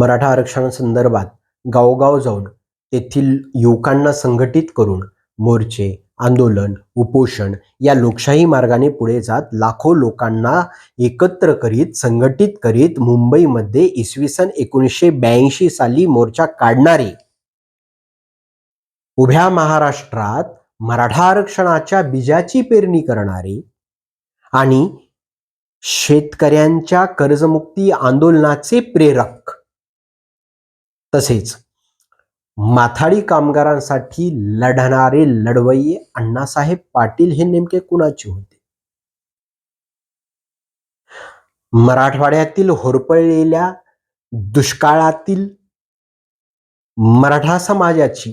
मराठा आरक्षणासंदर्भात गावोगाव जाऊन तेथील युवकांना संघटित करून मोर्चे आंदोलन उपोषण या लोकशाही मार्गाने पुढे जात लाखो लोकांना एकत्र करीत संघटित करीत मुंबईमध्ये इसवी सन एकोणीसशे ब्याऐंशी साली मोर्चा काढणारे. उभ्या महाराष्ट्रात मराठा आरक्षणाच्या बीजाची पेरणी करणारे आणि शेतकऱ्यांच्या कर्जमुक्ती आंदोलनाचे प्रेरक तसेच माथाडी कामगारांसाठी लढणारे लढवय्ये अण्णासाहेब पाटील हे नेमके कुणाचे होते? मराठवाड्यातील होरपळलेल्या दुष्काळातील मराठा समाजाची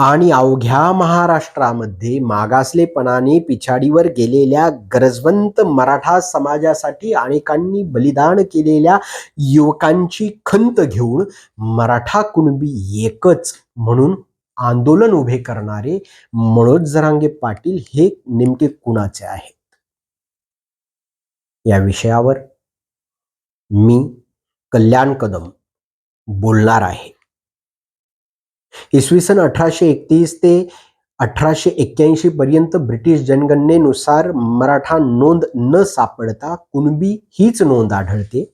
आणि अवघ्या महाराष्ट्रामध्ये मागासलेपणाने पिछाडीवर गेलेल्या गरजवंत मराठा समाजासाठी अनेकांनी बलिदान केलेल्या युवकांची खंत घेऊन मराठा कुणबी एकच म्हणून आंदोलन उभे करणारे मनोज जरांगे पाटील हे नेमके कुणाचे आहेत? या विषयावर मी कल्याण कदम बोलणार आहे. इसवी सन अठराशे एकतीस ते अठराशे एक्क्याऐंशी पर्यंत ब्रिटिश जनगणनेनुसार मराठा नोंद न सापडता कुणबी हीच नोंद आढळते.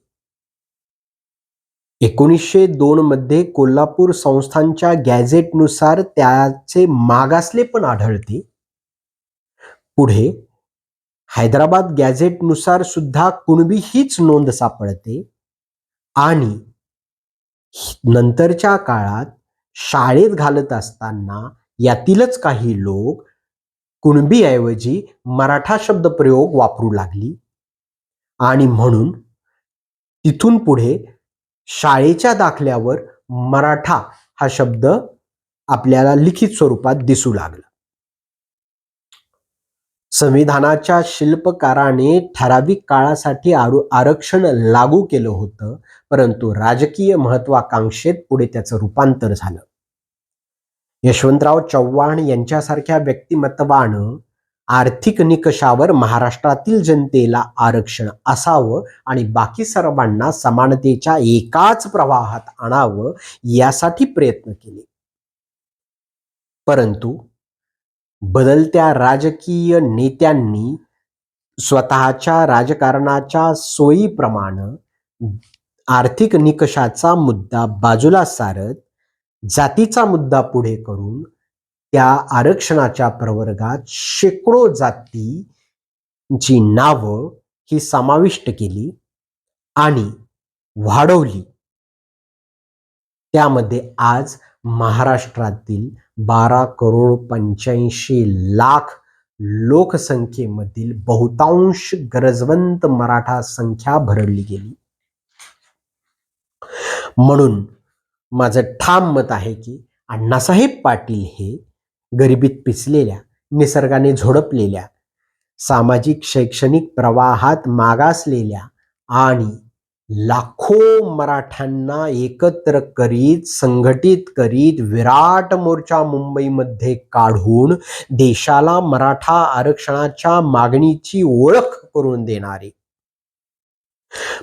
एकोणीसशे दोन मध्ये कोल्हापूर संस्थांच्या गॅझेटनुसार त्याचे मागासले पण आढळते. पुढे हैदराबाद गॅझेटनुसार सुद्धा कुणबी हीच नोंद सापडते. आणि नंतरच्या काळात शाळेत घालत असताना यातीलच काही लोक कुणबीऐवजी मराठा शब्द प्रयोग वापरू लागली. आणि म्हणून तिथून पुढे शाळेच्या दाखल्यावर मराठा हा शब्द आपल्याला लिखित स्वरूपात दिसू लागला. संविधानाच्या शिल्पकाराने ठराविक काळासाठी आरु आरक्षण लागू केलं होतं परंतु राजकीय महत्वाकांक्षेत पुढे त्याचं रूपांतर झालं. यशवंतराव चव्हाण यांच्यासारख्या व्यक्तिमत्वानं आर्थिक निकषावर महाराष्ट्रातील जनतेला आरक्षण असावं आणि बाकी सर्वांना समानतेच्या एकाच प्रवाहात आणावं यासाठी प्रयत्न केले. परंतु बदलत्या राजकीय नेत्यांनी स्वतःच्या राजकारणाच्या सोयीप्रमाणे आर्थिक निकषाचा मुद्दा बाजूला सारत जातीचा मुद्दा पुढे करून त्या आरक्षणाच्या प्रवर्गात शेकडो जातीची नावं ही समाविष्ट केली आणि वाढवली. त्यामध्ये आज महाराष्ट्रातील बारा करोड पंच्याऐंशी लाख लोकसंख्येमधील बहुतांश गरजवंत मराठा संख्या भरडली गेली. म्हणून माझं ठाम मत आहे की अण्णासाहेब पाटील हे गरिबीत पिचलेल्या निसर्गाने झोडपलेल्या सामाजिक शैक्षणिक प्रवाहात मागासलेल्या आणि लाखो मराठ्यांना एकत्र करीत संघटित करीत विराट मोर्चा मुंबईमध्ये काढून देशाला मराठा आरक्षणाच्या मागणीची ओळख करून देणारे.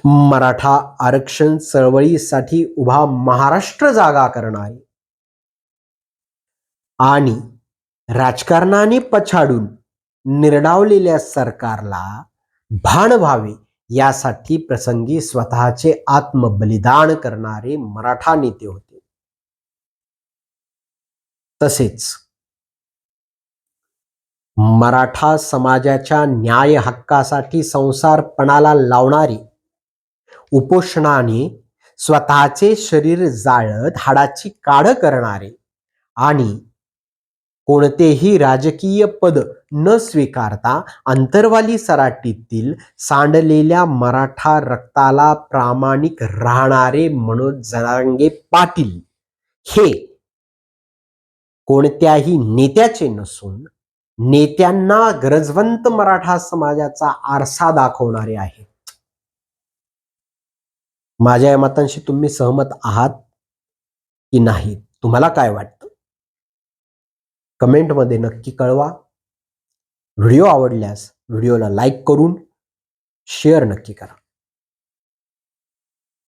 मराठा आरक्षण चळवळीसाठी उभा महाराष्ट्र जागा करणारे. आणि राजकारणाने पछाडून निर्डावलेल्या सरकारला भान व्हावे. यासाठी प्रसंगी स्वतःचे आत्मबलिदान करणारे मराठा नेते होते. तसेच मराठा समाजाच्या न्याय हक्कासाठी संसारपणाला लावणारे उपोषणाने स्वतःचे शरीर जाळत हाडाची काढ करणारे आणि कोणतेही राजकीय पद न स्वीकारता अंतरवाली सराटीतील सांडलेल्या मराठा रक्ताला प्रामाणिक राहणारे मनोज जरांगे पाटील हे कोणत्याही नेत्याचे नसून नेत्यांना गरजवंत मराठा समाजाचा आरसा दाखवणारे आहेत. माझ्या या मतांशी तुम्ही सहमत आहात की नाही? तुम्हाला काय वाटतं? कमेंटमध्ये नक्की कळवा. व्हिडिओ आवडल्यास व्हिडिओला लाईक करून शेअर नक्की करा.